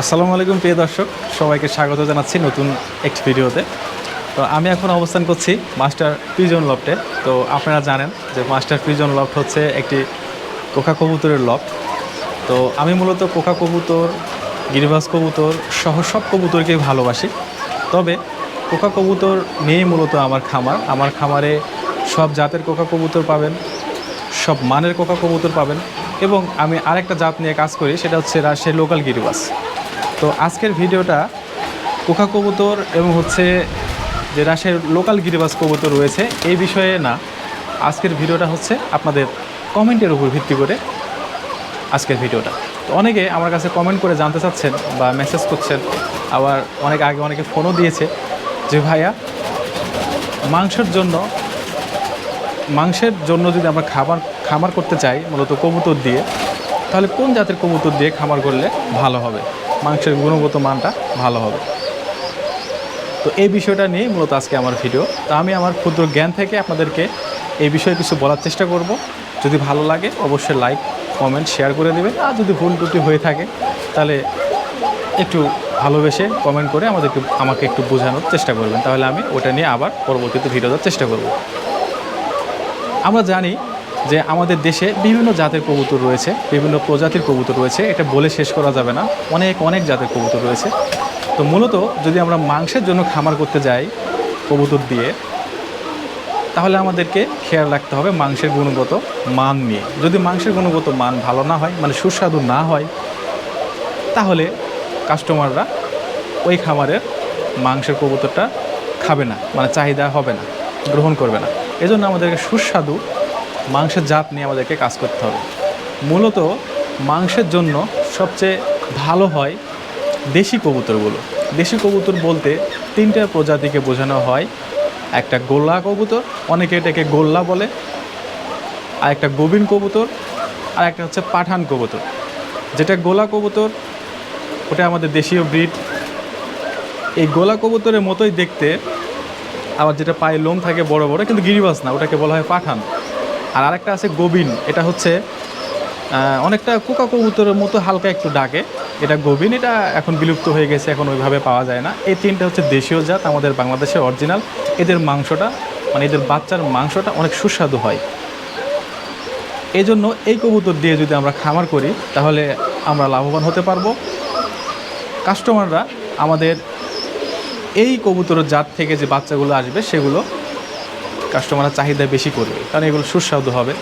আসসালামু আলাইকুম, প্রিয় দর্শক। সবাইকে স্বাগত জানাচ্ছি নতুন একটি ভিডিওতে। তো আমি এখন অবস্থান করছি মাস্টার পিজন লফটে। তো আপনারা জানেন যে মাস্টার পিজন লফট হচ্ছে একটি কোকা কবুতরের লফট। তো আমি মূলত কোকা কবুতর গিরিবাস কবুতর সহ সব কবুতরকেই ভালোবাসি। তবে কোকা কবুতর নিয়েই মূলত আমার খামার। আমার খামারে সব জাতের কোকা কবুতর পাবেন, সব মানের কোকা কবুতর পাবেন এবং আমি আরেকটা জাত নিয়ে কাজ করি, সেটা হচ্ছে রাজশাহী লোকাল গিরিবাস তো আজকের ভিডিওটা কোকা কবুতর এবং হচ্ছে যে রাজশাহীর লোকাল গিরিবাস কবুতর রয়েছে, এই বিষয়ে না, আজকের ভিডিওটা হচ্ছে আপনাদের কমেন্টের উপর ভিত্তি করে আজকের ভিডিওটা। তো অনেকে আমার কাছে কমেন্ট করে জানতে চাচ্ছেন বা মেসেজ করছেন, আবার অনেক আগে অনেকে ফোনও দিয়েছে যে, ভাইয়া, মাংসের জন্য মাংসের জন্য যদি আমরা খাবার, খামার করতে চাই মূলত কবুতর দিয়ে, তাহলে কোন জাতের কবুতর দিয়ে খামার করলে ভালো হবে? মাংসের গুণগত মানটা ভালো হবে। তো এই বিষয়টা নিয়ে মূলত আজকে আমার ভিডিও। তো আমি আমার ক্ষুদ্র জ্ঞান থেকে আপনাদেরকে এই বিষয়ে কিছু বলার চেষ্টা করব। যদি ভালো লাগে, অবশ্যই লাইক কমেন্ট শেয়ার করে দেবেন। আর যদি ভুল ত্রুটি হয়ে থাকে, তাহলে একটু ভালোবেসে কমেন্ট করে আমাদেরকে, আমাকে একটু বোঝানোর চেষ্টা করবেন। তাহলে আমি ওটা নিয়ে আবার পরবর্তীতে ভিডিও দেওয়ার চেষ্টা করব। আমরা জানি যে আমাদের দেশে বিভিন্ন জাতের কবুতর রয়েছে, বিভিন্ন প্রজাতির কবুতর রয়েছে, এটা বলে শেষ করা যাবে না। অনেক অনেক জাতের কবুতর রয়েছে। তো মূলত যদি আমরা মাংসের জন্য খামার করতে যাই কবুতর দিয়ে, তাহলে আমাদেরকে খেয়াল রাখতে হবে মাংসের গুণগত মান নিয়ে। যদি মাংসের গুণগত মান ভালো না হয় মানে সুস্বাদু না হয়, তাহলে কাস্টমাররা ওই খামারের মাংসের কবুতরটা খাবে না মানে চাহিদা হবে না, গ্রহণ করবে না। এজন্য আমাদেরকে সুস্বাদু মাংসের জাত নিয়ে আমাদেরকে কাজ করতে হবে। মূলত মাংসের জন্য সবচেয়ে ভালো হয় দেশি কবুতরগুলো। দেশি কবুতর বলতে তিনটা প্রজাতিকে বোঝানো হয়। একটা গোল্লা কবুতর, অনেকে এটাকে গোল্লা বলে। আর একটা গোবিন কবুতর, আর একটা হচ্ছে পাঠান কবুতর। যেটা গোলা কবুতর, ওটা আমাদের দেশীয় ব্রিড। এই গোলা কবুতরের মতোই দেখতে, আবার যেটা পায়ে লোম থাকে বড় বড়, কিন্তু গিরিবাস না, ওটাকে বলা হয় পাঠান। আর আরেকটা আছে গোবিন, এটা হচ্ছে অনেকটা কোকা কবুতরের মতো হালকা একটু ডাকে। এটা গোবিন, এটা এখন বিলুপ্ত হয়ে গেছে, এখন ওইভাবে পাওয়া যায় না। এই তিনটা হচ্ছে দেশীয় জাত, আমাদের বাংলাদেশের অরিজিনাল এদের মাংসটা মানে এদের বাচ্চার মাংসটা অনেক সুস্বাদু হয়। এই জন্য এই কবুতর দিয়ে যদি আমরা খামার করি, তাহলে আমরা লাভবান হতে পারব। কাস্টমাররা আমাদের এই কবুতরের জাত থেকে যে বাচ্চাগুলো আসবে, সেগুলো কাস্টমাররা চাহিদা বেশি করবে, কারণ এগুলো সুস্বাদু হবে।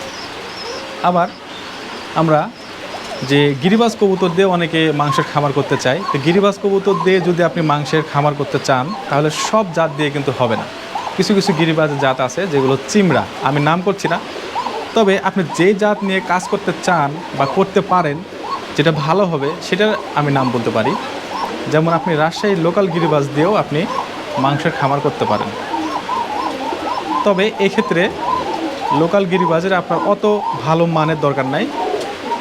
আবার আমরা যে গিরিবাজ কবুতর দিয়ে অনেকে মাংসের খামার করতে চায়, তো গিরিবাজ কবুতর দিয়ে যদি আপনি মাংসের খামার করতে চান, তাহলে সব জাত দিয়ে কিন্তু হবে না। কিছু কিছু গিরিবাজ জাত আছে, যেগুলো চিমড়া, আমি নাম করছি না। তবে আপনি যে জাত নিয়ে কাজ করতে চান বা করতে পারেন, যেটা ভালো হবে, সেটার আমি নাম বলতে পারি। যেমন আপনি রাজশাহীর লোকাল গিরিবাজ দিয়েও আপনি মাংসের খামার করতে পারেন। তবে এক্ষেত্রে লোকাল গিরিবাজের আপনার অত ভালো মানের দরকার নাই।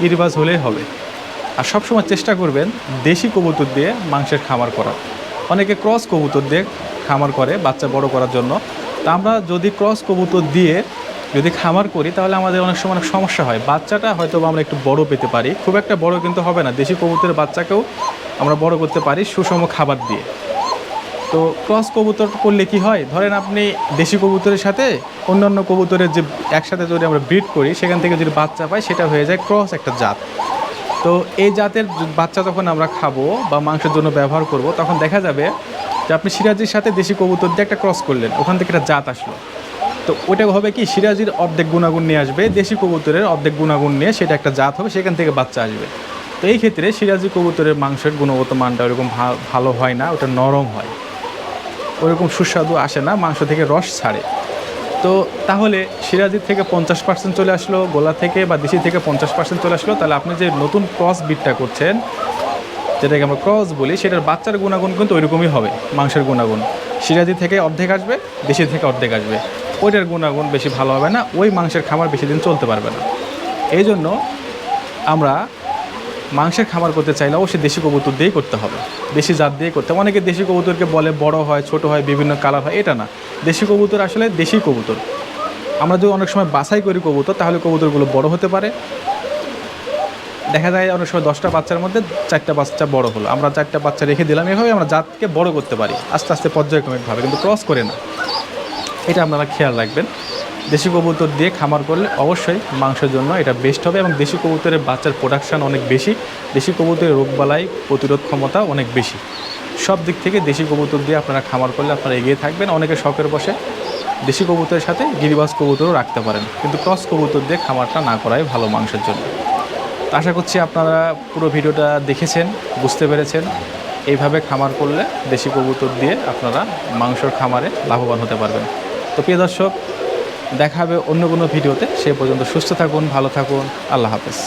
গিরিবাজ হলেই হবে। আর সবসময় চেষ্টা করবেন দেশি কবুতর দিয়ে মাংসের খামার করার। অনেকে ক্রস কবুতর দিয়ে খামার করে, বাচ্চা বড় করার জন্য। তা আমরা যদি ক্রস কবুতর দিয়ে যদি খামার করি, তাহলে আমাদের অনেক সময় অনেক সমস্যা হয়। বাচ্চাটা হয়তো আমরা একটু বড় পেতে পারি। খুব একটা বড় কিন্তু হবে না। দেশি কবুতরের বাচ্চাকেও আমরা বড় করতে পারি সুষম খাবার দিয়ে। তো ক্রস কবুতর করলে কি হয়? ধরেন আপনি দেশি কবুতরের সাথে অন্যান্য কবুতরের যে একসাথে যদি আমরা ব্রিড করি, সেখান থেকে যদি বাচ্চা পাই, সেটা হয়ে যায় ক্রস একটা জাত। তো এই জাতের বাচ্চা যখন আমরা খাব বা মাংসের জন্য ব্যবহার করব, তখন দেখা যাবে যে আপনি সিরাজির সাথে দেশি কবুতর দিয়ে একটা ক্রস করলেন, ওখান থেকে একটা জাত আসলো। তো ওটা হবে কি, সিরাজির অর্ধেক গুণাগুণ নিয়ে আসবে, দেশি কবুতরের অর্ধেক গুণাগুণ নিয়ে সেটা একটা জাত হবে, সেখান থেকে বাচ্চা আসবে। তো এই ক্ষেত্রে সিরাজি কবুতরের মাংসের গুণগত মানটা ওরকম ভালো হয় না, ওটা নরম হয়। ওরকম সুস্বাদু আসে না, মাংস থেকে রস ছাড়ে। তো তাহলে সিরাজির থেকে পঞ্চাশ পার্সেন্ট চলে আসলো, গোলা থেকে বা দেশি থেকে পঞ্চাশ পার্সেন্ট চলে আসলো, তাহলে আপনি যে নতুন ক্রস বিটটা করছেন, যেটাকে আমরা ক্রস বলি, সেটার বাচ্চার গুণাগুণ কিন্তু ওইরকমই হবে, মাংসের গুণাগুণ। সিরাজি থেকে অর্ধেক আসবে, দেশি থেকে অর্ধেক আসবে। ওইটার গুণাগুণ বেশি ভালো হবে না, ওই মাংসের খামার বেশি দিন চলতে পারবে না। এই জন্য আমরা মাংসের খামার করতে চাইলে অবশ্যই দেশি কবুতর দিয়েই করতে হবে। দেশি জাত দিয়ে করতে অনেকে দেশি কবুতরকে বলে বড় হয়, ছোট হয়, বিভিন্ন কালার হয়, এটা না। দেশি কবুতর আসলে দেশি কবুতর। আমরা যদি অনেক সময় বাছাই করি কবুতর, তাহলে কবুতরগুলো বড় হতে পারে। দেখা যায় অনেক সময় দশটা বাচ্চার মধ্যে চারটা বাচ্চা বড় হলো। আমরা চারটা বাচ্চা রেখে দিলাম, এভাবে আমরা জাতকে বড় করতে পারি। আস্তে আস্তে পর্যায়ক্রমিকভাবে, কিন্তু ক্রস করে না। এটা আপনারা খেয়াল রাখবেন। দেশি কবুতর দিয়ে খামার করলে অবশ্যই মাংসের জন্য এটা বেস্ট হবে এবং দেশি কবুতরের বাচ্চার প্রোডাকশান অনেক বেশি। দেশি কবুতরের রোগবালাই প্রতিরোধ ক্ষমতা অনেক বেশি। সব দিক থেকে দেশি কবুতর দিয়ে আপনারা খামার করলে আপনারা এগিয়ে থাকবেন, অনেকে শখের বসে দেশি কবুতরের সাথে গিরিবাস কবুতরও রাখতে পারেন। কিন্তু ক্রস কবুতর দিয়ে খামারটা না করাই ভালো মাংসের জন্য। আশা করছি আপনারা পুরো ভিডিওটা দেখেছেন, বুঝতে পেরেছেন। এইভাবে খামার করলে দেশি কবুতর দিয়ে আপনারা মাংসর খামারে লাভবান হতে পারবেন। তো প্রিয় দর্শক দেখা হবে অন্য কোনো ভিডিওতে। সে পর্যন্ত সুস্থ থাকুন ভালো থাকুন আল্লাহ হাফেজ।